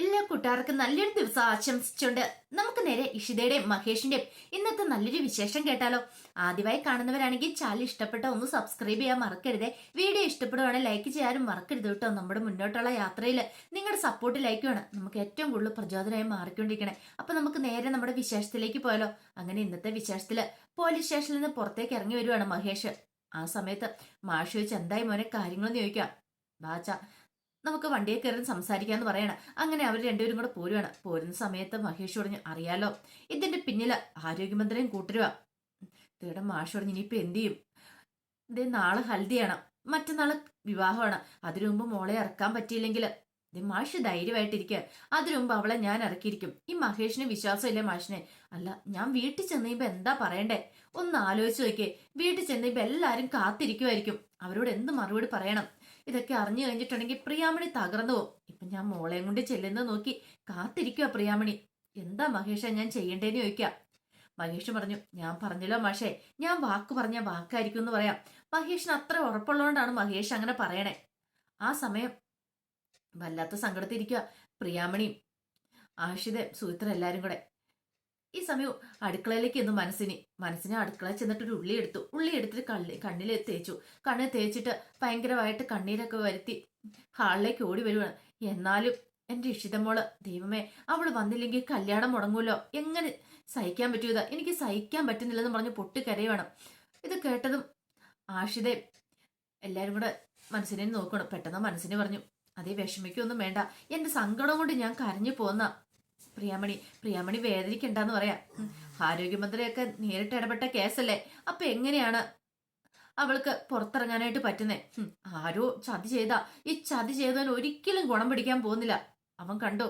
എല്ലാ കൂട്ടുകാർക്കും നല്ലൊരു ദിവസം ആശംസിച്ചുകൊണ്ട് നമുക്ക് നേരെ ഇഷിതയുടെയും മഹേഷിന്റെയും ഇന്നത്തെ നല്ലൊരു വിശേഷം കേട്ടാലോ. ആദ്യമായി കാണുന്നവരാണെങ്കിൽ ചാനൽ ഇഷ്ടപ്പെട്ട ഒന്ന് സബ്സ്ക്രൈബ് ചെയ്യാൻ മറക്കരുത്. വീഡിയോ ഇഷ്ടപ്പെടുവാണെങ്കിൽ ലൈക്ക് ചെയ്യാനും മറക്കരുത് കേട്ടോ. നമ്മുടെ മുന്നോട്ടുള്ള യാത്രയിൽ നിങ്ങളുടെ സപ്പോർട്ട് ലൈക്ക് വേണം നമുക്ക് ഏറ്റവും കൂടുതൽ പ്രചോദനമായി മാറിക്കൊണ്ടിരിക്കണേ. അപ്പൊ നമുക്ക് നേരെ നമ്മുടെ വിശേഷത്തിലേക്ക് പോയാലോ. അങ്ങനെ ഇന്നത്തെ വിശേഷത്തിൽ പോലീസ് സ്റ്റേഷനിൽ നിന്ന് പുറത്തേക്ക് ഇറങ്ങി വരുവാണ് മഹേഷ്. ആ സമയത്ത് മാഷ് ചോദിച്ച് എന്തായി മോനെ? കാര്യങ്ങളെന്ന് ചോദിക്കാം. ബാച്ച നമുക്ക് വണ്ടിയെ കയറി സംസാരിക്കാന്ന് പറയണം. അങ്ങനെ അവർ രണ്ടുപേരും കൂടെ പോരുവാണ്. പോരുന്ന സമയത്ത് മഹേഷ് പറഞ്ഞു അറിയാലോ ഇതിന്റെ പിന്നിൽ ആരോഗ്യമന്ത്രിയും കൂട്ടരുവാ. തീടെ മാഷ് പറഞ്ഞു ഇനിയിപ്പൊ എന്ത് ചെയ്യും? ഇതേ നാളെ ഹൽദിയാണ്. മറ്റന്നാൾ വിവാഹമാണ്. അതിനു മുമ്പ് മോളെ ഇറക്കാൻ പറ്റിയില്ലെങ്കിൽ ഇതേ മാഷ് ധൈര്യമായിട്ടിരിക്കുക അതിനു മുമ്പ് അവളെ ഞാൻ ഇറക്കിയിരിക്കും. ഈ മഹേഷിന് വിശ്വാസമില്ലേ മാഷിനെ? അല്ല ഞാൻ വീട്ടിൽ ചെന്നപ്പോ എന്താ പറയണ്ടേ? ഒന്ന് ആലോചിച്ച് നോക്കിയേ. വീട്ടിൽ ചെന്നപ്പോ എല്ലാരും കാത്തിരിക്കുമായിരിക്കും അവരോട് എന്ത് മറുപടി പറയണം? ഇതൊക്കെ അറിഞ്ഞു കഴിഞ്ഞിട്ടുണ്ടെങ്കിൽ പ്രിയാമണി തകർന്നു പോകും. ഇപ്പൊ ഞാൻ മോളെയും കൊണ്ട് ചെല്ലുന്നത് നോക്കി കാത്തിരിക്കുക പ്രിയാമണി. എന്താ മഹേഷ ഞാൻ ചെയ്യേണ്ടേന്ന് ചോദിക്കാം. മഹേഷ് പറഞ്ഞു ഞാൻ പറഞ്ഞല്ലോ മാഷേ ഞാൻ വാക്ക് പറഞ്ഞ വാക്കായിരിക്കും എന്ന് പറയാം. മഹേഷിന് അത്ര ഉറപ്പുള്ളതുകൊണ്ടാണ് മഹേഷ് അങ്ങനെ പറയണേ. ആ സമയം വല്ലാത്ത സങ്കടത്തിരിക്കുക പ്രിയാമണിയും ആഷിതെ സുഹിത്ര എല്ലാവരും കൂടെ. ഈ സമയം അടുക്കളയിലേക്ക് എന്നു മനസ്സിന്. മനസ്സിനെ അടുക്കള ചെന്നിട്ടൊരു ഉള്ളി എടുത്തു. ഉള്ളി എടുത്തിട്ട് കള്ളി കണ്ണിൽ തേച്ചു. കണ്ണിൽ തേച്ചിട്ട് ഭയങ്കരമായിട്ട് കണ്ണീരൊക്കെ വരുത്തി ഹാളിലേക്ക് ഓടി വരുവാണ്. എന്നാലും എന്റെ ഇഷിതമോൾ ദൈവമേ അവൾ വന്നില്ലെങ്കിൽ കല്യാണം മുടങ്ങൂലോ എങ്ങനെ സഹിക്കാൻ പറ്റൂതാ എനിക്ക് സഹിക്കാൻ പറ്റുന്നില്ലെന്ന് പറഞ്ഞ് പൊട്ടിക്കരയുവാണ്. ഇത് കേട്ടതും ആഷിതേ എല്ലാരും കൂടെ മനസ്സിനെ നോക്കണം. പെട്ടെന്ന് മനസ്സിനെ പറഞ്ഞു അതേ വിഷമിക്കൊന്നും വേണ്ട. എന്റെ സങ്കടം കൊണ്ട് ഞാൻ കരഞ്ഞു പോന്ന. പ്രിയാമണി പ്രിയാമണി വേദനിക്കണ്ടെന്ന് പറയാ. ആരോഗ്യമന്ത്രിയൊക്കെ നേരിട്ട് ഇടപെട്ട കേസല്ലേ? അപ്പൊ എങ്ങനെയാണ് അവൾക്ക് പുറത്തിറങ്ങാനായിട്ട് പറ്റുന്നേ? ആരോ ചതി ചെയ്താ. ഈ ചതി ചെയ്തവൻ ഒരിക്കലും ഗുണം പിടിക്കാൻ പോകുന്നില്ല. അവൻ കണ്ടു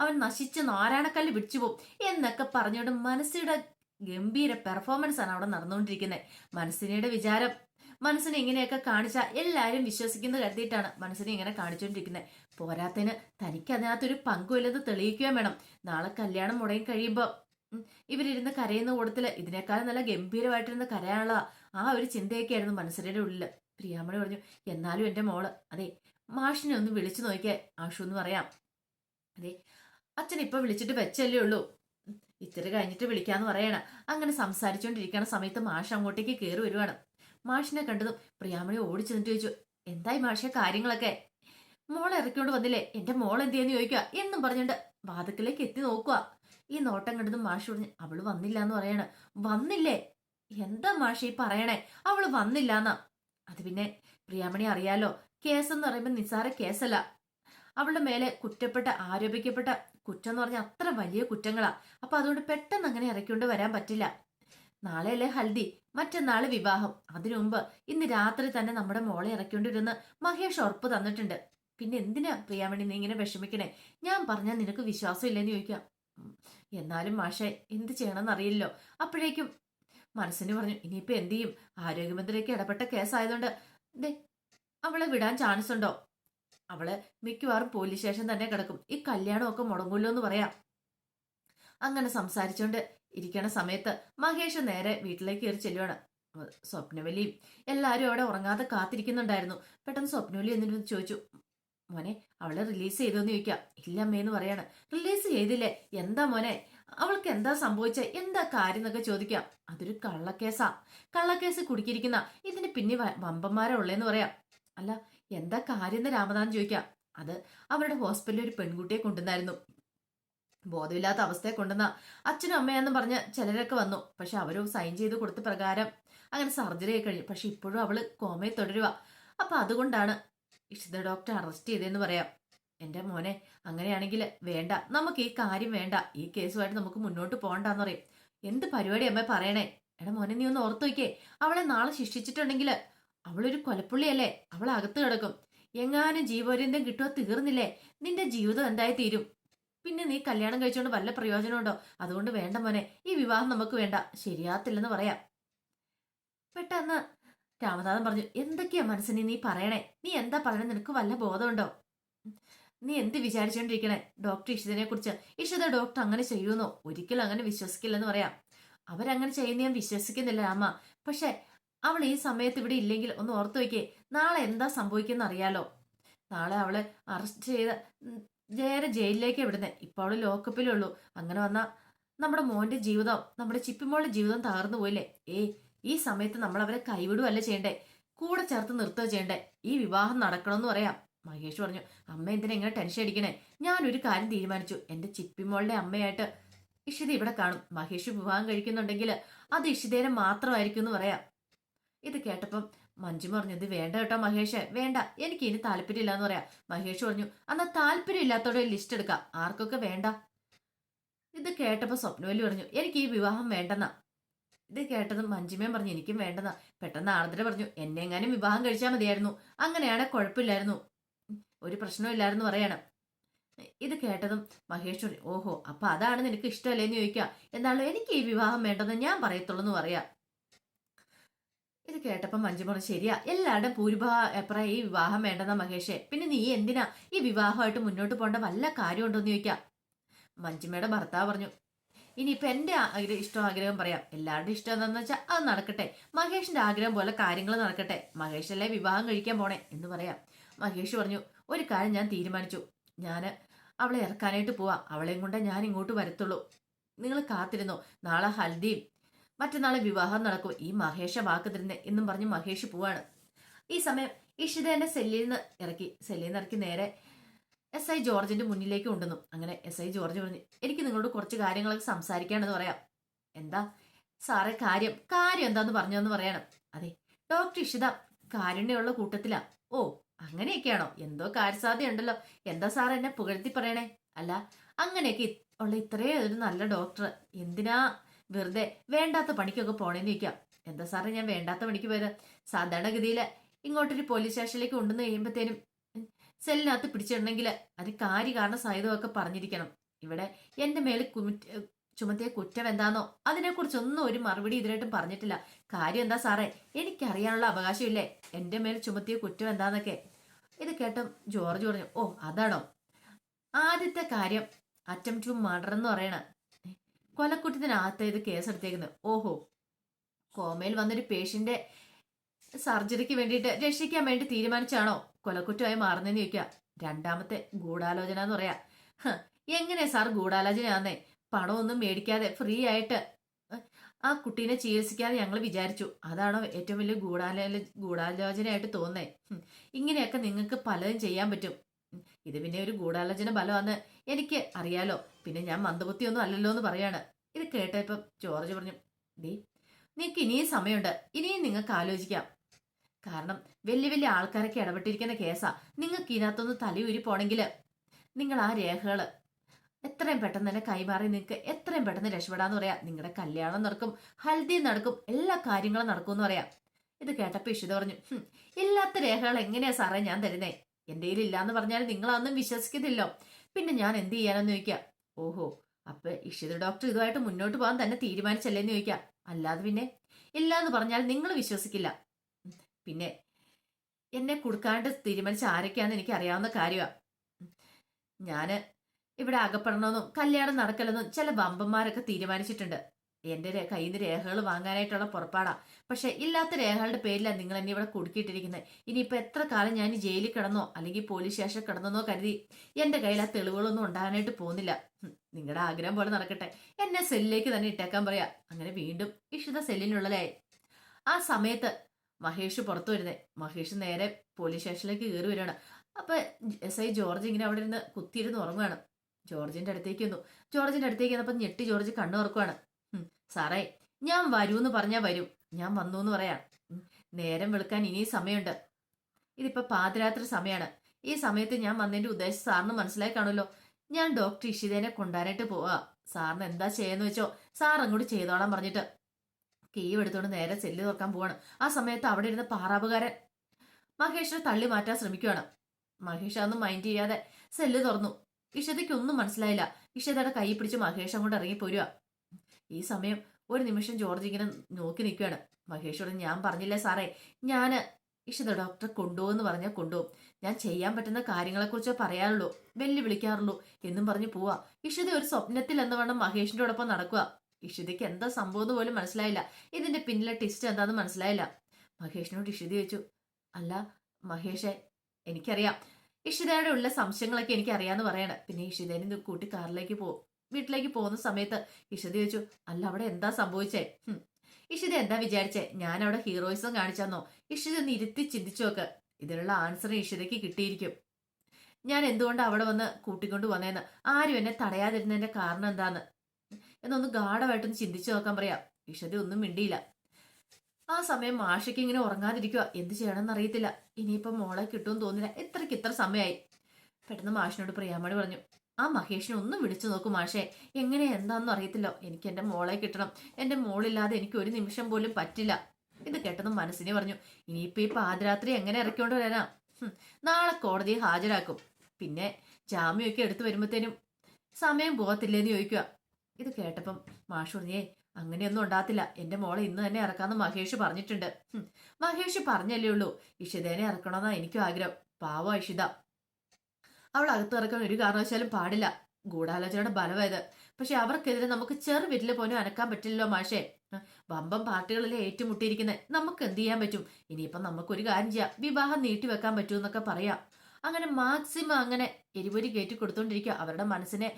അവൻ നശിച്ച് നാരായണക്കല്ല് പിടിച്ചു പോകും എന്നൊക്കെ പറഞ്ഞുകൊണ്ട് മനസ്സിയുടെ ഗംഭീര പെർഫോമൻസ് ആണ് അവിടെ നടന്നുകൊണ്ടിരിക്കുന്നത് മനസ്സിനിയുടെ വിചാരം മനസ്സിനെ ഇങ്ങനെയൊക്കെ കാണിച്ച എല്ലാവരും വിശ്വസിക്കുന്ന കരുതിയിട്ടാണ് മനസ്സിനെ ഇങ്ങനെ കാണിച്ചുകൊണ്ടിരിക്കുന്നത് പോരാത്തതിന് തനിക്ക് അതിനകത്തൊരു പങ്കുമില്ലെന്ന് തെളിയിക്കുകയും വേണം. നാളെ കല്യാണം മുടങ്ങി കഴിയുമ്പോൾ ഇവരിരുന്ന് കരയുന്ന കൂട്ടത്തിൽ ഇതിനേക്കാളും നല്ല ഗംഭീരമായിട്ടിരുന്ന് കരയാനുള്ള ആ ഒരു ചിന്തയൊക്കെയായിരുന്നു മനസ്സിന്റെ ഉള്ളിൽ. പ്രിയാമണി പറഞ്ഞു എന്നാലും എന്റെ മോൾ അതെ മാഷിനെ ഒന്ന് വിളിച്ചു നോക്കിയേ ആഷു എന്ന് പറയാം. അതെ അച്ഛൻ ഇപ്പൊ വിളിച്ചിട്ട് വെച്ചല്ലേ ഉള്ളൂ. ഇത്തിരി കഴിഞ്ഞിട്ട് വിളിക്കാന്ന് പറയണ. അങ്ങനെ സംസാരിച്ചുകൊണ്ടിരിക്കുന്ന സമയത്ത് മാഷ് അങ്ങോട്ടേക്ക് കയറി വരുവാണ്. മാഷിനെ കണ്ടതും പ്രിയാമണി ഓടിച്ചു ചെന്നിട്ട് ചോദിച്ചു എന്തായി മാഷെ കാര്യങ്ങളൊക്കെ? മോൾ ഇറക്കിക്കൊണ്ട് വന്നില്ലേ എന്റെ മോൾ എന്തിയെന്ന് ചോദിക്കുക എന്നും പറഞ്ഞുകൊണ്ട് വാതക്കിലേക്ക് എത്തി നോക്കുക ഈ നോട്ടം കണ്ടതും മാഷ് പറഞ്ഞു അവൾ വന്നില്ല എന്ന് പറയാണ്. വന്നില്ലേ? എന്താ മാഷ് ഈ പറയണേ? അവൾ വന്നില്ല എന്നാ അത് പിന്നെ പ്രിയാമണി അറിയാലോ കേസ് എന്ന് പറയുമ്പോൾ നിസ്സാര കേസല്ല. അവളുടെ മേലെ കുറ്റപ്പെട്ട ആരോപിക്കപ്പെട്ട കുറ്റം എന്ന് പറഞ്ഞാൽ അത്ര വലിയ കുറ്റങ്ങളാ. അപ്പൊ അതുകൊണ്ട് പെട്ടെന്ന് അങ്ങനെ ഇറക്കിക്കൊണ്ട് വരാൻ പറ്റില്ല. നാളെയല്ലേ ഹൽദി. മറ്റന്നാൾ വിവാഹം. അതിനു മുമ്പ് ഇന്ന് രാത്രി തന്നെ നമ്മുടെ മോളെ ഇറക്കിക്കൊണ്ടിരുന്ന് മഹേഷ് ഉറപ്പ് തന്നിട്ടുണ്ട്. പിന്നെ എന്തിനാ പ്രിയാമണി നീ ഇങ്ങനെ വിഷമിക്കണേ? ഞാൻ പറഞ്ഞാൽ നിനക്ക് വിശ്വാസം ഇല്ലെന്ന് ചോദിക്കാം എന്നാലും മാഷെ എന്ത് ചെയ്യണമെന്ന് അറിയില്ലോ അപ്പോഴേക്കും മനസ്സിന് പറഞ്ഞു ഇനിയിപ്പോ എന്ത് ചെയ്യും? ആരോഗ്യമന്ത്രിയൊക്കെ ഇടപെട്ട കേസായതുകൊണ്ട് ദേ അവളെ വിടാൻ ചാൻസ് ഉണ്ടോ? അവൾ മിക്കവാറും പോലീസ് സ്റ്റേഷൻ തന്നെ കിടക്കും. ഈ കല്യാണമൊക്കെ മുടങ്ങൂല്ലോ എന്ന് പറയാം. അങ്ങനെ സംസാരിച്ചുകൊണ്ട് ഇരിക്കണ സമയത്ത് മഹേഷ് നേരെ വീട്ടിലേക്ക് കയറി ചെല്ലുവാണ്. സ്വപ്നവലിയും എല്ലാവരും അവിടെ ഉറങ്ങാതെ കാത്തിരിക്കുന്നുണ്ടായിരുന്നു. പെട്ടെന്ന് സ്വപ്നവലി എന്നിട്ട് ചോദിച്ചു മോനെ അവളെ റിലീസ് ചെയ്തോന്ന് ചോദിക്കാം. ഇല്ല അമ്മയെന്ന് പറയാണ്. റിലീസ് ചെയ്തില്ലേ? എന്താ മോനെ? അവൾക്ക് എന്താ സംഭവിച്ച? എന്താ കാര്യം എന്നൊക്കെ ചോദിക്കാം. അതൊരു കള്ളക്കേസാ. കള്ളക്കേസ് കുടുക്കിയിരിക്കുന്ന ഇതിന് പിന്നെ വമ്പന്മാരാ ഉള്ളേന്ന് പറയാം. അല്ല എന്താ കാര്യം എന്ന് രാമനാഥൻ ചോദിക്കാം. അത് അവരുടെ ഹോസ്പിറ്റലിൽ ഒരു പെൺകുട്ടിയെ കൊണ്ടുവന്നായിരുന്നു. ബോധമില്ലാത്ത അവസ്ഥയെ കൊണ്ടുവന്ന അച്ഛനും അമ്മയെന്നും പറഞ്ഞ് ചിലരൊക്കെ വന്നു. പക്ഷെ അവരും സൈൻ ചെയ്ത് കൊടുത്ത പ്രകാരം അങ്ങനെ സർജറി ആയി കഴിഞ്ഞു. പക്ഷെ ഇപ്പോഴും അവൾ കോമയിൽ തുടരുക. അപ്പൊ അതുകൊണ്ടാണ് ഇഷിത ഡോക്ടർ അറസ്റ്റ് ചെയ്തതെന്ന് പറയാം. എന്റെ മോനെ അങ്ങനെയാണെങ്കിൽ വേണ്ട. നമുക്ക് ഈ കാര്യം വേണ്ട. ഈ കേസുമായിട്ട് നമുക്ക് മുന്നോട്ട് പോകണ്ടെന്ന് പറയും. എന്ത് പരിപാടി അമ്മ പറയണേ? എടാ മോനെ നീ ഒന്ന് ഓർത്തു വയ്ക്കേ അവളെ നാളെ ശിക്ഷിച്ചിട്ടുണ്ടെങ്കിൽ അവളൊരു കൊലപ്പുള്ളിയല്ലേ? അവൾ അകത്ത് കിടക്കും. എങ്ങാനും ജീവപര്യന്തം കിട്ടുക തീർന്നില്ലേ? നിന്റെ ജീവിതം എന്തായി തീരും പിന്നെ നീ കല്യാണം കഴിച്ചുകൊണ്ട് വല്ല പ്രയോജനമുണ്ടോ? അതുകൊണ്ട് വേണ്ട മോനെ. ഈ വിവാഹം നമുക്ക് വേണ്ട. ശരിയാത്തില്ലെന്ന് പറയാം. പെട്ടെന്ന് രാമനാഥൻ പറഞ്ഞു എന്തൊക്കെയാ മനസ്സിനെ നീ പറയണേ? നീ എന്താ പറയണേ? നിനക്ക് വല്ല ബോധമുണ്ടോ? നീ എന്ത് വിചാരിച്ചോണ്ടിരിക്കണേ? ഡോക്ടർ ഇഷിതനെ കുറിച്ച് ഇഷിത ഡോക്ടർ അങ്ങനെ ചെയ്യുമെന്നോ ഒരിക്കലും അങ്ങനെ വിശ്വസിക്കില്ലെന്ന് പറയാം. അവരങ്ങനെ ചെയ്യുന്ന ഞാൻ വിശ്വസിക്കുന്നില്ല രാമ. പക്ഷെ അവൾ ഈ സമയത്ത് ഇവിടെ ഇല്ലെങ്കിൽ ഒന്ന് ഓർത്തു വയ്ക്കേ നാളെ എന്താ സംഭവിക്കുന്ന അറിയാലോ. നാളെ അവളെ അറസ്റ്റ് ചെയ്ത് നേരെ ജയിലിലേക്ക് വിടുന്നത് ഇപ്പോൾ അവൾ ലോക്കപ്പിലുള്ളൂ അങ്ങനെ വന്ന നമ്മുടെ മോന്റെ ജീവിതം നമ്മുടെ ചിപ്പിമോളുടെ ജീവിതം തകർന്നു പോയില്ലേ? ഏ ഈ സമയത്ത് നമ്മൾ അവരെ കൈവിടുകയല്ല ചെയ്യണ്ടേ? കൂടെ ചേർത്ത് നിർത്തുക ചെയ്യണ്ടേ? ഈ വിവാഹം നടക്കണമെന്ന് പറയാം. മഹേഷ് പറഞ്ഞു അമ്മ എന്തിനാ ഇങ്ങനെ ടെൻഷൻ അടിക്കണേ? ഞാനൊരു കാര്യം തീരുമാനിച്ചു. എന്റെ ചിപ്പിമോളുടെ അമ്മയായിട്ട് ഇഷിത ഇവിടെ കാണും. മഹേഷ് വിവാഹം കഴിക്കുന്നുണ്ടെങ്കിൽ അത് ഇഷിതേനെ മാത്രമായിരിക്കും എന്ന് പറയാം. ഇത് കേട്ടപ്പം മഞ്ജു പറഞ്ഞു ഇത് വേണ്ട കേട്ടോ മഹേഷ് വേണ്ട. എനിക്ക് ഇനി താല്പര്യമില്ല എന്ന് പറയാം. മഹേഷ് പറഞ്ഞു എന്നാ താല്പര്യം ഇല്ലാത്തോടെ ലിസ്റ്റ് എടുക്കാം. ആർക്കൊക്കെ വേണ്ട? ഇത് കേട്ടപ്പോ സ്വപ്നവലി പറഞ്ഞു എനിക്ക് ഈ വിവാഹം വേണ്ടെന്നാ. ഇത് കേട്ടത് മഞ്ജുമയും പറഞ്ഞു എനിക്കും വേണ്ടെന്നാ. പെട്ടെന്ന് ആർദ്ര പറഞ്ഞു എന്നെ എങ്ങാനും വിവാഹം കഴിച്ചാൽ മതിയായിരുന്നു. അങ്ങനെയാണ് കുഴപ്പമില്ലായിരുന്നു. ഒരു പ്രശ്നമില്ലായിരുന്നു പറയണം. ഇത് കേട്ടതും മഹേഷ് ഓഹോ അപ്പൊ അതാണ് നിനക്ക് ഇഷ്ടമല്ലേന്ന് ചോദിക്കുക എന്നാലും എനിക്ക് ഈ വിവാഹം വേണ്ടെന്ന് ഞാൻ പറയത്തുള്ളൂ എന്ന് പറയാ. ഇത് കേട്ടപ്പം മഞ്ജു ശരിയാ എല്ലാവരുടെ ഭൂരിഭാ അഭിപ്രായം ഈ വിവാഹം വേണ്ടെന്ന മഹേഷേ. പിന്നെ നീ എന്തിനാ ഈ വിവാഹമായിട്ട് മുന്നോട്ട് പോകേണ്ട വല്ല കാര്യമുണ്ടോന്ന് ചോദിക്കാം. മഞ്ജുമയുടെ ഭർത്താവ് പറഞ്ഞു ഇനിയിപ്പൊ എന്റെ ആഗ്രഹം ഇഷ്ടം ആഗ്രഹം പറയാം. എല്ലാവരുടെയും ഇഷ്ടം എന്താണെന്ന് വെച്ചാൽ അത് നടക്കട്ടെ. മഹേഷിന്റെ ആഗ്രഹം പോലെ കാര്യങ്ങൾ നടക്കട്ടെ. മഹേഷല്ലേ വിവാഹം കഴിക്കാൻ പോണേ എന്ന് പറയാം. മഹേഷ് പറഞ്ഞു ഒരു കാര്യം ഞാൻ തീരുമാനിച്ചു. ഞാൻ അവളെ ഇറക്കാനായിട്ട് പോവാം. അവളെയും കൊണ്ട് ഞാൻ ഇങ്ങോട്ട് വരത്തുള്ളൂ. നിങ്ങൾ കാത്തിരുന്നു? നാളെ ഹൽദിയും മറ്റന്നാളെ വിവാഹം നടക്കും. ഈ മഹേഷ വാക്ക് തരുന്നേ എന്നും പറഞ്ഞ് മഹേഷ് പോവാണ്. ഈ സമയം ഇഷിത എന്നെ സെല്ലിൽ നിന്ന് ഇറക്കി. സെല്ലിൽ നിന്ന് ഇറക്കി നേരെ എസ് ഐ ജോർജിന്റെ മുന്നിലേക്ക് കൊണ്ടുവന്നു. അങ്ങനെ എസ് ഐ ജോർജ് പറഞ്ഞു എനിക്ക് നിങ്ങളോട് കുറച്ച് കാര്യങ്ങളൊക്കെ സംസാരിക്കാണെന്ന് പറയാം. എന്താ? സാറേ കാര്യം. കാര്യം എന്താന്ന് പറഞ്ഞതെന്ന് പറയണം. അതെ ഡോക്ടർ ഇഷിത കാരുണ്യമുള്ള കൂട്ടത്തിലാ. ഓ അങ്ങനെയൊക്കെയാണോ? എന്തോ കാര്യസാധ്യത ഉണ്ടല്ലോ എന്താ സാർ എന്നെ പുകഴ്ത്തി പറയണേ? അല്ല അങ്ങനെയൊക്കെ ഉള്ള ഇത്രയും ഒരു നല്ല ഡോക്ടർ. എന്തിനാ വെറുതെ വേണ്ടാത്ത പണിക്കൊക്കെ പോണേന്ന് ചോദിക്കാം. എന്താ സാറേ ഞാൻ വേണ്ടാത്ത പണിക്ക് പോയത്? സാധാരണഗതിയിൽ ഇങ്ങോട്ടൊരു പോലീസ് സ്റ്റേഷനിലേക്ക് കൊണ്ടുവന്ന് കഴിയുമ്പോഴത്തേനും സെല്ലിനകത്ത് പിടിച്ചിടണമെങ്കിൽ അത് കാര്യ കാരണ സഹിതമൊക്കെ പറഞ്ഞിരിക്കണം. ഇവിടെ എന്റെ കുറ്റ- ചുമത്തിയ കുറ്റം എന്താണോ അതിനെക്കുറിച്ചൊന്നും ഒരു മറുപടി ഇതിനായിട്ടും പറഞ്ഞിട്ടില്ല. കാര്യം എന്താ സാറേ? എനിക്കറിയാനുള്ള അവകാശമില്ലേ? എന്റെ മേൽ ചുമത്തിയ കുറ്റം എന്താന്നൊക്കെ. ഇത് കേട്ടും ജോർജ് പറഞ്ഞു ഓ അതാണോ? ആദ്യത്തെ കാര്യം അറ്റംപ്റ്റ് ടു മർഡർ എന്ന് പറയണ കൊലക്കുറ്റത്തിനകത്ത് ഇത് കേസെടുത്തേക്കുന്നത്. ഓഹോ. കോമയിൽ വന്നൊരു പേഷ്യന്റെ സർജറിക്ക് വേണ്ടിയിട്ട് രക്ഷിക്കാൻ വേണ്ടി തീരുമാനിച്ചാണോ കൊലക്കുറ്റമായി മാറുന്നതെന്ന് ചോദിക്കുക. രണ്ടാമത്തെ ഗൂഢാലോചന എന്ന് പറയാ. എങ്ങനെ സാർ ഗൂഢാലോചനയാന്നേ? പണമൊന്നും മേടിക്കാതെ ഫ്രീ ആയിട്ട് ആ കുട്ടീനെ ചികിത്സിക്കാതെ ഞങ്ങൾ വിചാരിച്ചു. അതാണോ ഏറ്റവും വലിയ ഗൂഢാലോ ഗൂഢാലോചനയായിട്ട് തോന്നേ ഇങ്ങനെയൊക്കെ നിങ്ങൾക്ക് പലതും ചെയ്യാൻ പറ്റും. ഇത് പിന്നെ ഒരു ഗൂഢാലോചന ബലമാന്ന് എനിക്ക് അറിയാലോ. പിന്നെ ഞാൻ മന്ദബുദ്ധിയൊന്നും അല്ലല്ലോ എന്ന് പറയാണ്. ഇത് കേട്ടപ്പം ജോർജ് പറഞ്ഞു ദേ നിങ്ങൾക്ക് ഇനിയും സമയമുണ്ട്. ഇനിയും നിങ്ങൾക്ക് ആലോചിക്കാം. കാരണം വലിയ വലിയ ആൾക്കാരൊക്കെ ഇടപെട്ടിരിക്കുന്ന കേസാ. നിങ്ങൾക്ക് ഇതിനകത്തൊന്ന് തലയൂരി പോണെങ്കിൽ നിങ്ങൾ ആ രേഖകൾ എത്രയും പെട്ടെന്ന് തന്നെ കൈമാറി നിങ്ങൾക്ക് എത്രയും പെട്ടെന്ന് രക്ഷപ്പെടാന്ന് പറയാം. നിങ്ങളുടെ കല്യാണം നടക്കും ഹൽദി നടക്കും എല്ലാ കാര്യങ്ങളും നടക്കും എന്ന് പറയാം. ഇത് കേട്ടപ്പോൾ ഇഷിത പറഞ്ഞു "ഹും, ഇല്ലാത്ത രേഖകൾ എങ്ങനെയാ സാറേ ഞാൻ തരുന്നേ? എന്റെ കയ്യിൽ ഇല്ലാന്ന് പറഞ്ഞാൽ നിങ്ങൾ അതൊന്നും വിശ്വസിക്കത്തില്ലോ. പിന്നെ ഞാൻ എന്ത് ചെയ്യാനെന്ന് ചോദിക്കാം? ഓഹോ അപ്പൊ ഇഷിത ഡോക്ടർ ഇതുമായിട്ട് മുന്നോട്ട് പോകാൻ തന്നെ തീരുമാനിച്ചല്ലേന്ന് ചോദിക്കാം? അല്ലാതെ പിന്നെ ഇല്ല എന്ന് പറഞ്ഞാൽ നിങ്ങൾ വിശ്വസിക്കില്ല. പിന്നെ എന്നെ കൊടുക്കാണ്ട് തീരുമാനിച്ച ആരൊക്കെയാന്ന് എനിക്ക് അറിയാവുന്ന കാര്യമാണ് ഞാൻ ഇവിടെ അകപ്പെടണമെന്നും കല്യാണം നടക്കലെന്നും ചില ബമ്പന്മാരൊക്കെ തീരുമാനിച്ചിട്ടുണ്ട്. എന്റെ രേ- കയ്യിൽ നിന്ന് രേഖകൾ വാങ്ങാനായിട്ടുള്ള പുറപ്പാടാ. പക്ഷെ ഇല്ലാത്ത രേഖകളുടെ പേരിലാണ് നിങ്ങൾ എന്നെ ഇവിടെ കുടുക്കിയിട്ടിരിക്കുന്നത്. ഇനിയിപ്പോ എത്ര കാലം ഞാൻ ജയിലിൽ കിടന്നോ അല്ലെങ്കിൽ പോലീസ് സ്റ്റേഷൻ കിടന്നെന്നോ കരുതി എന്റെ കയ്യിൽ ആ തെളിവുകളൊന്നും ഉണ്ടാകാനായിട്ട് പോകുന്നില്ല. നിങ്ങളുടെ ആഗ്രഹം പോലെ നടക്കട്ടെ. എന്നെ സെല്ലിലേക്ക് തന്നെ ഇട്ടേക്കാൻ പറയാ. അങ്ങനെ വീണ്ടും ഇഷിത സെല്ലിനുള്ളതായി. ആ സമയത്ത് മഹേഷ് പുറത്തു വരുന്നേ. മഹേഷ് നേരെ പോലീസ് സ്റ്റേഷനിലേക്ക് കയറി വരികയാണ്. അപ്പൊ എസ് ഐ ജോർജ് ഇങ്ങനെ അവിടെ ഇരുന്ന് കുത്തിയിരുന്ന് ഉറങ്ങുകയാണ് ജോർജിന്റെ അടുത്തേക്ക് വന്നു. ജോർജിന്റെ അടുത്തേക്ക് വന്നപ്പോ ഞെട്ടി ജോർജ് കണ്ണു തുറക്കുവാണ് "ഉം, സാറേ ഞാൻ വരൂന്ന് പറഞ്ഞാൽ വരും. ഞാൻ വന്നു എന്ന് പറയാം നേരം വെളുക്കാൻ ഇനി സമയമുണ്ട്. ഇതിപ്പോ പാതിരാത്രി സമയമാണ് ഈ സമയത്ത് ഞാൻ വന്നതിന്റെ ഉദ്ദേശം സാറിന് മനസ്സിലായി കാണുമല്ലോ ഞാൻ ഡോക്ടർ ഇഷിതേനെ കൊണ്ടാനായിട്ട് പോവാ. സാറിന് എന്താ ചെയ്യാന്ന് വെച്ചോ സാർ അങ്ങോട്ട് ചെയ്തോളാൻ പറഞ്ഞിട്ട്. കീവ് എടുത്തോണ്ട് നേരെ ചെല്ലു തുറക്കാൻ പോവാണ്. ആ സമയത്ത് അവിടെ ഇരുന്ന പാറാവുകാരൻ മഹേഷിനെ തള്ളി മാറ്റാൻ ശ്രമിക്കുകയാണ് മഹേഷ് അതൊന്നും മൈൻഡ് ചെയ്യാതെ സെല്ല് തുറന്നു. ഇഷതയ്ക്ക് ഒന്നും മനസ്സിലായില്ല. ഇഷതയുടെ കൈ പിടിച്ച് മഹേഷ് അങ്ങോട്ട് ഇറങ്ങി പോരുക ഈ സമയം ഒരു നിമിഷം ജോർജ് ഇങ്ങനെ നോക്കി നിൽക്കുകയാണ്. മഹേഷോട് ഞാൻ പറഞ്ഞില്ലേ സാറേ ഞാൻ ഇഷിത ഡോക്ടറെ കൊണ്ടുപോകുമെന്ന് പറഞ്ഞാൽ കൊണ്ടുപോകും. ഞാൻ ചെയ്യാൻ പറ്റുന്ന കാര്യങ്ങളെക്കുറിച്ച് പറയാറുള്ളൂ വെല്ലുവിളിക്കാറുള്ളൂ എന്നും പറഞ്ഞ് പോവാ. ഇഷിത ഒരു സ്വപ്നത്തിൽ എന്ന് വേണം മഹേഷിന്റെ ഒപ്പം നടക്കുക. ഇഷിതയ്ക്ക് എന്താ സംഭവം പോലും മനസ്സിലായില്ല. ഇതിന്റെ പിന്നിലെ ടിസ്റ്റ് എന്താന്ന് മനസ്സിലായില്ല. മഹേഷിനോട് ഇഷിത ചോദിച്ചു അല്ല മഹേഷെ എനിക്കറിയാം. ഇഷിതയുടെ ഉള്ള സംശയങ്ങളൊക്കെ എനിക്കറിയാന്ന് പറയണ. പിന്നെ ഇഷിതേനെ കൂട്ടി കാറിലേക്ക് പോകും വീട്ടിലേക്ക് പോകുന്ന സമയത്ത് ഇഷിത ചോദിച്ചു അല്ല അവിടെ എന്താ സംഭവിച്ചേ. ഇഷിത എന്താ വിചാരിച്ചേ? ഞാൻ അവിടെ ഹീറോയിസം കാണിച്ചെന്നോ? ഇഷിത ഒന്ന് ഇരുത്തി ചിന്തിച്ചു നോക്ക്. ഇതിനുള്ള ആൻസർ ഇഷിതയ്ക്ക് കിട്ടിയിരിക്കും. ഞാൻ എന്തുകൊണ്ട് അവിടെ വന്ന് കൂട്ടിക്കൊണ്ട് വന്നേന്ന്? ആരും എന്നെ തടയാതിരുന്നതിന്റെ കാരണം എന്താന്ന്? എന്നൊന്ന് ഗാഠമായിട്ടൊന്ന് ചിന്തിച്ചു നോക്കാൻ പറയാം. ഇഷത ഒന്നും മിണ്ടിയില്ല. ആ സമയം മാഷയ്ക്ക് ഇങ്ങനെ ഉറങ്ങാതിരിക്കുക എന്ത് ചെയ്യണമെന്ന് അറിയത്തില്ല. ഇനിയിപ്പം മോളെ കിട്ടുമെന്ന് തോന്നില്ല. ഇത്രയ്ക്ക് ഇത്ര സമയമായി പെട്ടെന്ന് മാഷിനോട് പ്രിയാമണി പറഞ്ഞു ആ മഹേഷിനെ ഒന്നും വിളിച്ചു നോക്കും മാഷേ. എങ്ങനെ എന്താണെന്നും അറിയത്തില്ലോ. എനിക്ക് എന്റെ മോളെ കിട്ടണം. എന്റെ മോളില്ലാതെ എനിക്ക് ഒരു നിമിഷം പോലും പറ്റില്ല. ഇത് കേട്ടതും മനസ്സിനെ പറഞ്ഞു. ഇനിയിപ്പോ ഈ പാതിരാത്രി എങ്ങനെ ഇറക്കിക്കൊണ്ട് വരാനാ? നാളെ കോടതിയെ ഹാജരാക്കും. പിന്നെ ജാമ്യമൊക്കെ എടുത്തു വരുമ്പോഴത്തേനും സമയം പോകത്തില്ലേന്ന് ചോദിക്കുക ഇത് കേട്ടപ്പം മാഷ് പറഞ്ഞേ അങ്ങനെയൊന്നും ഉണ്ടാകത്തില്ല. എന്റെ മോളെ ഇന്ന് തന്നെ ഇറക്കാന്ന് മഹേഷ് പറഞ്ഞിട്ടുണ്ട്. മഹേഷ് പറഞ്ഞല്ലേ ഉള്ളൂ. ഇഷിതേനെ ഇറക്കണമെന്നാ എനിക്കും ആഗ്രഹം. പാവ ഇഷിത. അവൾ അകത്ത് ഇറക്കാൻ ഒരു കാരണവശാലും പാടില്ല. ഗൂഢാലോചനയുടെ ബലമായത് പക്ഷെ അവർക്കെതിരെ നമുക്ക് ചെറു വിരൽ പോലും അനക്കാൻ പറ്റില്ലല്ലോ മാഷേ. വമ്പം പാർട്ടികളിലെ ഏറ്റുമുട്ടിയിരിക്കുന്നത് നമുക്ക് എന്ത് ചെയ്യാൻ പറ്റും? ഇനിയിപ്പം നമുക്കൊരു കാര്യം ചെയ്യാം. വിവാഹം നീട്ടിവെക്കാൻ എന്നൊക്കെ പറയാം. അങ്ങനെ മാക്സിമം അങ്ങനെ എരിപൊരി കയറ്റി കൊടുത്തോണ്ടിരിക്കുക. അവരുടെ മനസ്സിനെ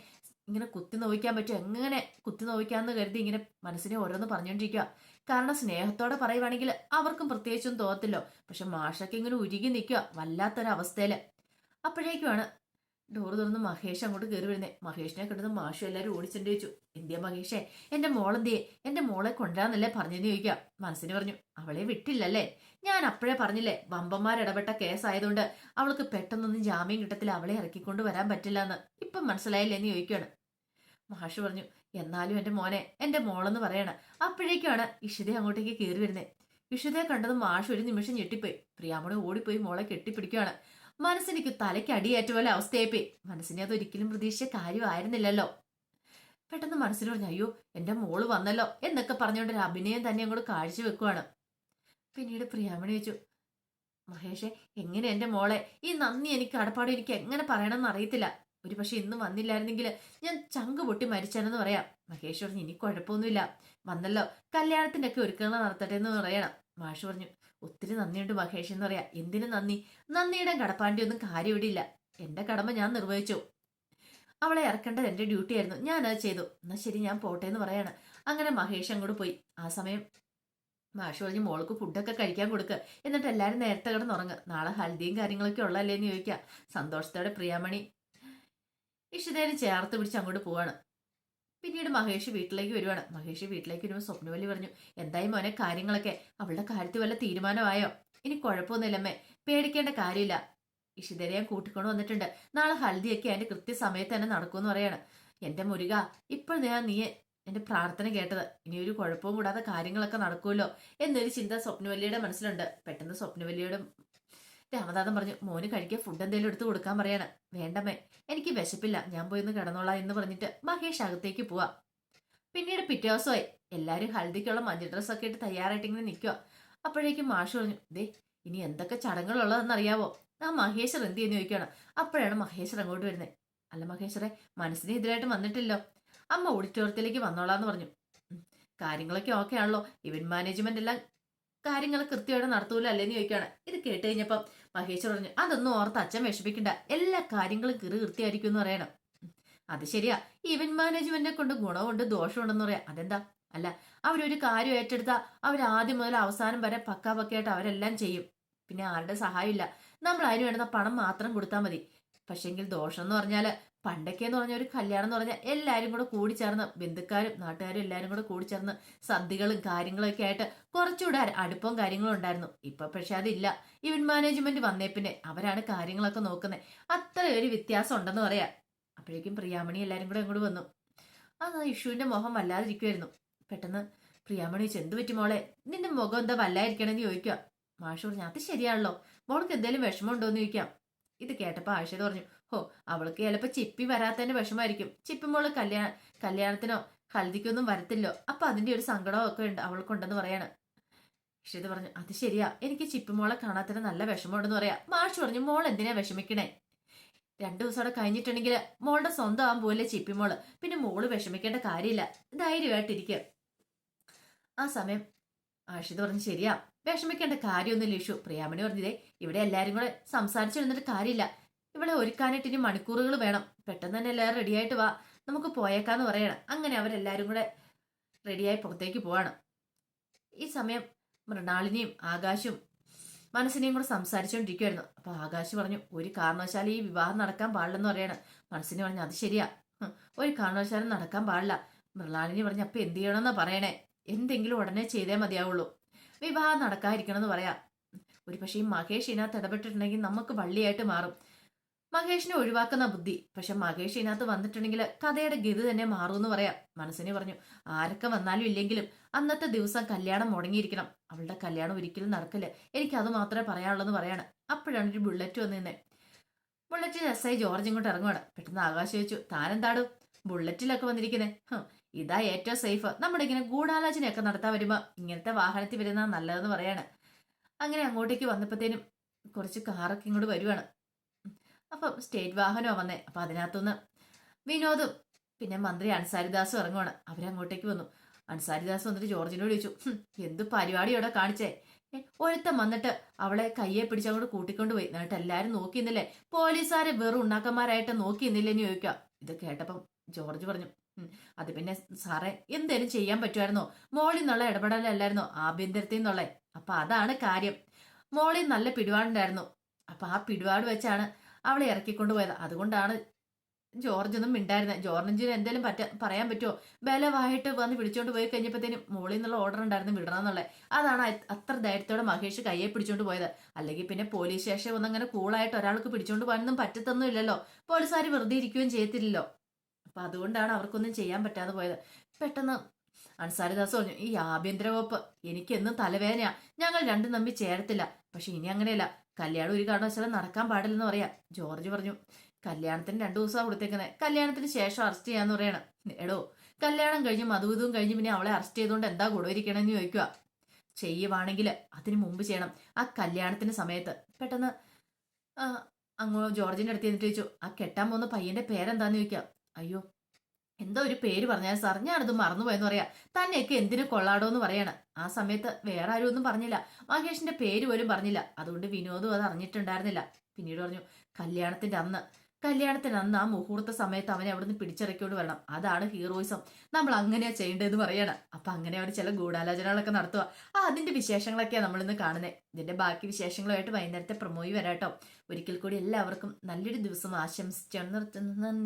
ഇങ്ങനെ കുത്തി നോവിക്കാൻ പറ്റും. എങ്ങനെ കുത്തി നോവിക്കാന്ന് കരുതി ഇങ്ങനെ മനസ്സിനെ ഓരോന്ന് പറഞ്ഞുകൊണ്ടിരിക്കുക കാരണം സ്നേഹത്തോടെ പറയുവാണെങ്കിൽ അവർക്കും പ്രത്യേകിച്ചും തോന്നത്തില്ലോ. പക്ഷെ മാഷൊക്കെ ഇങ്ങനെ ഉരുകി നിൽക്കുക വല്ലാത്തൊരവസ്ഥയിൽ. അപ്പോഴേക്കുമാണ് ഡോറ് തുറന്ന് മഹേഷ് അങ്ങോട്ട് കയറി വരുന്നേ. മഹേഷിനെ കണ്ടത് മാഷു എല്ലാവരും ഓടിച്ചെണ്ടി ചോദിച്ചു. എന്തിയാ മഹേഷേ എന്റെ മോളെന്തിയെ? എന്റെ മോളെ കൊണ്ടാന്നല്ലേ പറഞ്ഞെന്ന് ചോദിക്കാം. മനസ്സിന് പറഞ്ഞു അവളെ വിട്ടില്ലല്ലേ? ഞാൻ അപ്പോഴേ പറഞ്ഞില്ലേ വമ്പന്മാരിടപെട്ട കേസായതുകൊണ്ട് അവൾക്ക് പെട്ടെന്നൊന്നും ജാമ്യം കിട്ടത്തില്ല അവളെ ഇറക്കിക്കൊണ്ട് വരാൻ പറ്റില്ല എന്ന് ഇപ്പം മനസ്സിലായില്ലേ എന്ന് ചോദിക്കുകയാണ് മാഷ് പറഞ്ഞു എന്നാലും എന്റെ മോനെ എന്റെ മോളെന്ന് പറയണ. അപ്പോഴേക്കാണ് ഇഷിത അങ്ങോട്ടേക്ക് കയറി വരുന്നത് ഇഷിതയെ കണ്ടത് മാഷ് ഒരു നിമിഷം ഞെട്ടിപ്പോയി. പ്രിയാമണി ഓടിപ്പോയി മോളെ കെട്ടിപ്പിടിക്കുകയാണ് മനസ്സിനിക്ക് തലയ്ക്ക് അടിയേറ്റ പോലെ അവസ്ഥയായിപ്പോയി. മനസ്സിനെ അത് ഒരിക്കലും പ്രതീക്ഷിച്ച കാര്യമായിരുന്നില്ലല്ലോ. പെട്ടെന്ന് മനസ്സിന് പറഞ്ഞു അയ്യോ എന്റെ മോൾ വന്നല്ലോ എന്നൊക്കെ പറഞ്ഞുകൊണ്ട് ഒരു അഭിനയം തന്നെ അങ്ങോട്ട് കാഴ്ചവെക്കുവാണ്. പിന്നീട് പ്രിയാമണി വെച്ചു മഹേഷെ എങ്ങനെ എന്റെ മോളെ? ഈ നന്ദി എനിക്ക് കടപ്പാട് എനിക്ക് എങ്ങനെ പറയണമെന്ന് അറിയത്തില്ല. ഒരു പക്ഷെ ഇന്ന് വന്നില്ലായിരുന്നെങ്കിൽ ഞാൻ ചങ്ക് പൊട്ടി മരിച്ചാനെന്ന് പറയാം. മഹേഷ് പറഞ്ഞു ഇനി കുഴപ്പമൊന്നുമില്ല. വന്നല്ലോ. കല്യാണത്തിന്റെ ഒക്കെ ഒരുക്കങ്ങൾ നടത്തട്ടെ എന്ന് പറയണം. മാഷ് പറഞ്ഞു ഒത്തിരി നന്ദിയുണ്ട് മഹേഷ് എന്ന് പറയാ എന്തിനു നന്ദി? നന്ദിയുടെ കടപ്പാണ്ടി ഒന്നും കാര്യം ഇവിടെ ഇല്ല എന്റെ കടമ ഞാൻ നിർവഹിച്ചു. അവളെ ഇറക്കേണ്ടത് എന്റെ ഡ്യൂട്ടി ആയിരുന്നു. ഞാൻ അത് ചെയ്തു. എന്നാ ശരി ഞാൻ പോട്ടെ എന്ന് പറയാണ്. അങ്ങനെ മഹേഷ് അങ്ങോട്ട് പോയി. ആ സമയം മാഷ് പറഞ്ഞ് മോൾക്ക് ഫുഡൊക്കെ കഴിക്കാൻ കൊടുക്കുക എന്നിട്ട് എല്ലാവരും നേരത്തെ കിടന്നുറങ്ങുക നാളെ ഹൽദിയും കാര്യങ്ങളൊക്കെ ഉള്ളല്ലേ എന്ന് ചോദിക്കുക സന്തോഷത്തോടെ പ്രിയാമണി ഇഷിതേനെ ചേർത്ത് പിടിച്ച് അങ്ങോട്ട് പോവാണ്. പിന്നീട് മഹേഷ് വീട്ടിലേക്ക് വരുവാണ്. മഹേഷ് വീട്ടിലേക്ക് വരുമ്പോൾ സ്വപ്നവലി പറഞ്ഞു എന്തായി മോനെ കാര്യങ്ങളൊക്കെ? അവളുടെ കാര്യത്തിൽ വല്ല തീരുമാനമായോ? ഇനി കുഴപ്പമൊന്നുമില്ലമ്മേ. പേടിക്കേണ്ട കാര്യമില്ല. ഇഷിതരെ ഞാൻ കൂട്ടിക്കൊണ്ട് വന്നിട്ടുണ്ട്. നാളെ ഹൽദിയൊക്കെ അതിന്റെ കൃത്യസമയത്ത് തന്നെ നടക്കുമെന്ന് പറയാണ്. എന്റെ മുരുക ഇപ്പോൾ ഞാൻ നീ എന്റെ പ്രാർത്ഥന കേട്ടത്. ഇനി ഒരു കുഴപ്പവും കൂടാതെ കാര്യങ്ങളൊക്കെ നടക്കുമല്ലോ എന്നൊരു ചിന്ത സ്വപ്നവല്ലിയുടെ മനസ്സിലുണ്ട്. പെട്ടെന്ന് സ്വപ്നവല്ലിയോട് രാമനാഥൻ പറഞ്ഞു മോന് കഴിക്കാൻ ഫുഡ് എന്തെങ്കിലും എടുത്തു കൊടുക്കാൻ പറയാണ്. വേണ്ടമേ എനിക്ക് വിശപ്പില്ല. ഞാൻ പോയി ഒന്ന് കിടന്നോളാം എന്ന് പറഞ്ഞിട്ട് മഹേഷ് അകത്തേക്ക് പോവാ. പിന്നീട് പിറ്റേ ദിവസമായി. എല്ലാവരും ഹൽദിക്കുള്ള മഞ്ഞ ഡ്രസ്സൊക്കെ ഇട്ട് തയ്യാറായിട്ട് ഇങ്ങനെ നിൽക്കുക അപ്പോഴേക്കും മാഷ് പറഞ്ഞു ദേ ഇനി എന്തൊക്കെ ചടങ്ങുകളുള്ളതെന്ന് അറിയാവോ ആ മഹേശ്വർ എന്ത് ചെയ്യുന്നു ചോദിക്കുകയാണ് അപ്പോഴാണ് മഹേശ്വർ അങ്ങോട്ട് വരുന്നത്. അല്ല മഹേശ്വറെ മനസ്സിന് എതിരായിട്ട് വന്നിട്ടില്ലോ. അമ്മ ഓഡിറ്റോറിയത്തിലേക്ക് വന്നോളാന്ന് പറഞ്ഞു. കാര്യങ്ങളൊക്കെ ഓക്കെ ആണല്ലോ. ഇവന്റ് മാനേജ്മെന്റ് എല്ലാം കാര്യങ്ങൾ കൃത്യമായിട്ട് നടത്തൂല അല്ലേന്ന് ചോദിക്കുകയാണ്. ഇത് കേട്ട് കഴിഞ്ഞപ്പം മഹേഷ് പറഞ്ഞു അതൊന്നും ഓർത്ത് അച്ഛൻ വിഷമിക്കണ്ട. എല്ലാ കാര്യങ്ങളും കിറു കൃത്യമായിരിക്കും എന്ന് പറയണം. അത് ശരിയാ. ഇവന്റ് മാനേജ്മെന്റിനെ കൊണ്ട് ഗുണമുണ്ട് ദോഷമുണ്ടെന്ന് പറയാം. അതെന്താ? അല്ല അവരൊരു കാര്യം ഏറ്റെടുത്താൽ അവർ ആദ്യം മുതൽ അവസാനം വരെ പക്കാ പക്കയായിട്ട് അവരെല്ലാം ചെയ്യും. പിന്നെ ആരുടെ സഹായമില്ല. നമ്മൾ അതിന് വേണ്ടുന്ന പണം മാത്രം കൊടുത്താൽ മതി. പക്ഷെങ്കിൽ ദോഷം എന്ന് പറഞ്ഞാൽ പണ്ടൊക്കെ എന്ന് പറഞ്ഞ ഒരു കല്യാണം എന്ന് പറഞ്ഞാൽ എല്ലാവരും കൂടെ കൂടി ചേർന്ന് ബന്ധുക്കാരും നാട്ടുകാരും എല്ലാവരും കൂടെ കൂടി ചേർന്ന് സദ്യകളും കാര്യങ്ങളും ഒക്കെ ആയിട്ട് കുറച്ചുകൂടെ അടുപ്പം അടുപ്പവും കാര്യങ്ങളും ഉണ്ടായിരുന്നു. ഇപ്പൊ പക്ഷെ അതില്ല. ഇവന്റ് മാനേജ്മെന്റ് വന്നേ പിന്നെ അവരാണ് കാര്യങ്ങളൊക്കെ നോക്കുന്നത്. അത്ര ഒരു വ്യത്യാസം ഉണ്ടെന്ന് പറയാ. അപ്പോഴേക്കും പ്രിയാമണി എല്ലാവരും കൂടെ അങ്ങോട്ട് വന്നു. ആ ഇഷുവിന്റെ മുഖം വല്ലാതിരിക്കുമായിരുന്നു പെട്ടെന്ന് പ്രിയാമണി ചെന്ത് പറ്റി മോളെ? നിന്റെ മുഖം എന്താ വല്ലായിരിക്കണെന്ന് ചോദിക്കുക മാഷ് പറഞ്ഞു അത് ശരിയാണല്ലോ. മോൾക്ക് എന്തെങ്കിലും വിഷമമുണ്ടോ എന്ന് ചോദിക്കാം. ഇത് കേട്ടപ്പോ ആയിഷത് പറഞ്ഞു ഹോ അവൾക്ക് ചിലപ്പോൾ ചിപ്പി വരാത്തതിന്റെ വിഷമായിരിക്കും ചിപ്പി മോൾ കല്യാണ കല്യാണത്തിനോ ഹൽദിക്കൊന്നും വരത്തില്ലോ. അപ്പൊ അതിന്റെ ഒരു സങ്കടവും ഒക്കെ ഉണ്ട് അവൾക്കുണ്ടെന്ന് പറയാണ്. ഇഷിത് പറഞ്ഞു അത് ശരിയാ. എനിക്ക് ചിപ്പി മോളെ കാണാത്തതിന് നല്ല വിഷമമുണ്ടെന്ന് പറയാ. മാഷ് പറഞ്ഞു മോൾ എന്തിനാ വിഷമിക്കണേ? രണ്ടു ദിവസം അവിടെ കഴിഞ്ഞിട്ടുണ്ടെങ്കിൽ മോളുടെ സ്വന്തം ആവാൻ പോലെ ചിപ്പിമോൾ പിന്നെ മോൾ വിഷമിക്കേണ്ട കാര്യമില്ല. ധൈര്യമായിട്ടിരിക്കുക ആ സമയം ആഷിത് പറഞ്ഞു ശരിയാ. വിഷമിക്കേണ്ട കാര്യമൊന്നുമില്ല ഇഷു പ്രിയാമണി പറഞ്ഞതേ ഇവിടെ എല്ലാരും കൂടെ സംസാരിച്ചിരുന്നിട്ട് കാര്യമില്ല. ഇവിടെ ഒരുക്കാനായിട്ട് ഇനി മണിക്കൂറുകൾ വേണം. പെട്ടെന്ന് തന്നെ എല്ലാവരും റെഡിയായിട്ട് വാ. നമുക്ക് പോയേക്കാന്ന് പറയണം. അങ്ങനെ അവരെല്ലാവരും കൂടെ റെഡിയായി പുറത്തേക്ക് പോവാണ്. ഈ സമയം മൃണാളിനെയും ആകാശും മനസ്സിനെയും കൂടെ സംസാരിച്ചുകൊണ്ടിരിക്കുവായിരുന്നു അപ്പൊ ആകാശ് പറഞ്ഞു ഒരു കാരണവശാലും ഈ വിവാഹം നടക്കാൻ പാടില്ലെന്ന് പറയാണ്. മനസ്സിനെ പറഞ്ഞു അത് ശരിയാ. ഒരു കാരണവശാലും നടക്കാൻ പാടില്ല. മൃണാളിനി പറഞ്ഞു അപ്പൊ എന്ത് ചെയ്യണമെന്നാ പറയണേ? എന്തെങ്കിലും ഉടനെ ചെയ്തേ മതിയാവുള്ളൂ. വിവാഹം നടക്കാതിരിക്കണമെന്ന് പറയാം. ഒരു പക്ഷേ ഈ മഹേഷ് ഇതിനകത്ത് ഇടപെട്ടിട്ടുണ്ടെങ്കിൽ നമുക്ക് വള്ളിയായിട്ട് മാറും. മഹേഷിനെ ഒഴിവാക്കുന്ന ബുദ്ധി. പക്ഷെ മഹേഷ് ഇതിനകത്ത് വന്നിട്ടുണ്ടെങ്കിൽ കഥയുടെ ഗതി തന്നെ മാറും എന്ന് പറയാം. മനസ്സിനെ പറഞ്ഞു ആരൊക്കെ വന്നാലും ഇല്ലെങ്കിലും അന്നത്തെ ദിവസം കല്യാണം മുടങ്ങിയിരിക്കണം. അവളുടെ കല്യാണം ഒരിക്കലും നടക്കില്ല. എനിക്ക് അത് മാത്രമേ പറയാനുള്ളൂ എന്ന് പറയാണ്. അപ്പോഴാണ് ഒരു ബുള്ളറ്റ് വന്നു നിന്നെ. ബുള്ളറ്റിൽ എസ് ഐ ജോർജ് ഇങ്ങോട്ട് ഇറങ്ങുവാണ്. പെട്ടെന്ന് ആകാശം വെച്ചു താനെന്താടും? ബുള്ളറ്റിലൊക്കെ വന്നിരിക്കുന്നേ. ഹും, ഇതാ ഏറ്റവും സേഫ് നമ്മുടെ ഇങ്ങനെ ഗൂഢാലോചനയൊക്കെ നടത്താൻ വരുമ്പോ ഇങ്ങനത്തെ വാഹനത്തിൽ വരുന്ന നല്ലതെന്ന് പറയാണ്. അങ്ങനെ അങ്ങോട്ടേക്ക് വന്നപ്പോഴത്തേനും കുറച്ച് കാറൊക്കെ ഇങ്ങോട്ട് വരുവാണ്. അപ്പം സ്റ്റേറ്റ് വാഹനമാണ് വന്നേ. അപ്പൊ അതിനകത്തുനിന്ന് വിനോദും പിന്നെ മന്ത്രി അൻസാരിദാസും ഇറങ്ങുവാണ്. അവരങ്ങോട്ടേക്ക് വന്നു. അൻസാരിദാസ് വന്നിട്ട് ജോർജിനോട് ചോദിച്ചു എന്ത് പരിപാടി അവിടെ കാണിച്ചേ? ഒരുത്തം വന്നിട്ട് അവളെ കയ്യെ പിടിച്ചങ്ങോട്ട് കൂട്ടിക്കൊണ്ട് പോയി. എന്നിട്ട് എല്ലാരും നോക്കി നിന്നില്ലേ? പോലീസുകാരെ വെറും ഉണ്ണാക്കന്മാരായിട്ട് നോക്കി ചോദിക്കുക ഇത് കേട്ടപ്പം ജോർജ് പറഞ്ഞു "ഉം, അത് പിന്നെ സാറേ എന്തേലും ചെയ്യാൻ പറ്റുമായിരുന്നോ മോളിൽ നിന്നുള്ള ഇടപെടലല്ലായിരുന്നോ? ആഭ്യന്തരത്തിൽ നിന്നുള്ള. അപ്പൊ അതാണ് കാര്യം. മോളിൽ നല്ല പിടിപാടുണ്ടായിരുന്നു. അപ്പൊ ആ പിടിപാട് വെച്ചാണ് അവളെ ഇറക്കിക്കൊണ്ട് പോയത്. അതുകൊണ്ടാണ് ജോർജ് ഒന്നും മിണ്ടായിരുന്നത് ജോർജിന് എന്തെങ്കിലും പറ്റ പറയാൻ പറ്റുമോ ബലമായിട്ട് വന്ന് പിടിച്ചോണ്ട് പോയി കഴിഞ്ഞപ്പോഴത്തേനും മോളിൽ നിന്നുള്ള ഓർഡർ ഉണ്ടായിരുന്നു വിടണം എന്നുള്ളത് അതാണ് അത്ര ധൈര്യത്തോടെ മഹേഷ് കയ്യെ പിടിച്ചോണ്ട് പോയത്. അല്ലെങ്കിൽ പിന്നെ പോലീസ് സ്റ്റേഷൻ ഒന്നും അങ്ങനെ കൂളായിട്ട് ഒരാൾക്ക് പിടിച്ചോണ്ട് പോകാനൊന്നും പറ്റത്തൊന്നും ഇല്ലല്ലോ പോലീസുകാർ വെറുതെ ഇരിക്കുകയും ചെയ്യത്തില്ലല്ലോ. അപ്പൊ അതുകൊണ്ടാണ് അവർക്കൊന്നും ചെയ്യാൻ പറ്റാതെ പോയത്. പെട്ടെന്ന് അൻസാരിദാസ് പറഞ്ഞു ഈ ആഭ്യന്തര വകുപ്പ് എനിക്കെന്നും തലവേദനയാ. ഞങ്ങൾ രണ്ടും തമ്മിൽ ചേരത്തില്ല. പക്ഷെ ഇനി അങ്ങനെയല്ല. കല്യാണം ഒരു കാരണവശാലും നടക്കാൻ പാടില്ലെന്ന് പറയാ. ജോർജ് പറഞ്ഞു കല്യാണത്തിന് രണ്ടു ദിവസമാണ് കൊടുത്തേക്കുന്നത് കല്യാണത്തിന് ശേഷം അറസ്റ്റ് ചെയ്യാന്ന് പറയണം. എടോ കല്യാണം കഴിഞ്ഞ് മധുവിധവും കഴിഞ്ഞ് പിന്നെ അവളെ അറസ്റ്റ് ചെയ്തുകൊണ്ട് എന്താ ഗുണമിരിക്കണമെന്ന് ചോദിക്കുക ചെയ്യുവാണെങ്കിൽ അതിന് മുമ്പ് ചെയ്യണം. ആ കല്യാണത്തിന്റെ സമയത്ത്. പെട്ടെന്ന് അങ്ങോ ജോർജിന്റെ അടുത്ത് എന്നിട്ട് ചോദിച്ചു ആ കെട്ടാൻ പോകുന്ന പയ്യന്റെ പേരെന്താന്ന് ചോദിക്കാം? അയ്യോ എന്തോ ഒരു പേര് പറഞ്ഞാൽ സാർ ഞാനത് മറന്നുപോയെന്ന് പറയാ. തന്നെയൊക്കെ എന്തിനു കൊള്ളാടോ എന്ന് പറയാണ്. ആ സമയത്ത് വേറെ ആരും ഒന്നും പറഞ്ഞില്ല. മഹേഷിന്റെ പേര് പോലും പറഞ്ഞില്ല. അതുകൊണ്ട് വിനോദും അത് അറിഞ്ഞിട്ടുണ്ടായിരുന്നില്ല. പിന്നീട് പറഞ്ഞു കല്യാണത്തിന്റെ അന്ന് കല്യാണത്തിന് അന്ന് ആ മുഹൂർത്ത സമയത്ത് അവനെ അവിടുന്ന് പിടിച്ചിറക്കിയോണ്ട് വരണം. അതാണ് ഹീറോയിസം. നമ്മൾ അങ്ങനെയാ ചെയ്യേണ്ടതെന്ന് പറയാണ്. അപ്പൊ അങ്ങനെ അവർ ചില ഗൂഢാലോചനകളൊക്കെ നടത്തുക ആ അതിന്റെ വിശേഷങ്ങളൊക്കെയാണ് നമ്മളിന്ന് കാണുന്നത് ഇതിന്റെ ബാക്കി വിശേഷങ്ങളുമായിട്ട് വൈകുന്നേരത്തെ പ്രമോയി വരാട്ടോ. ഒരിക്കൽ കൂടി എല്ലാവർക്കും നല്ലൊരു ദിവസം ആശംസിച്ചാണ് നിർത്തുന്നത്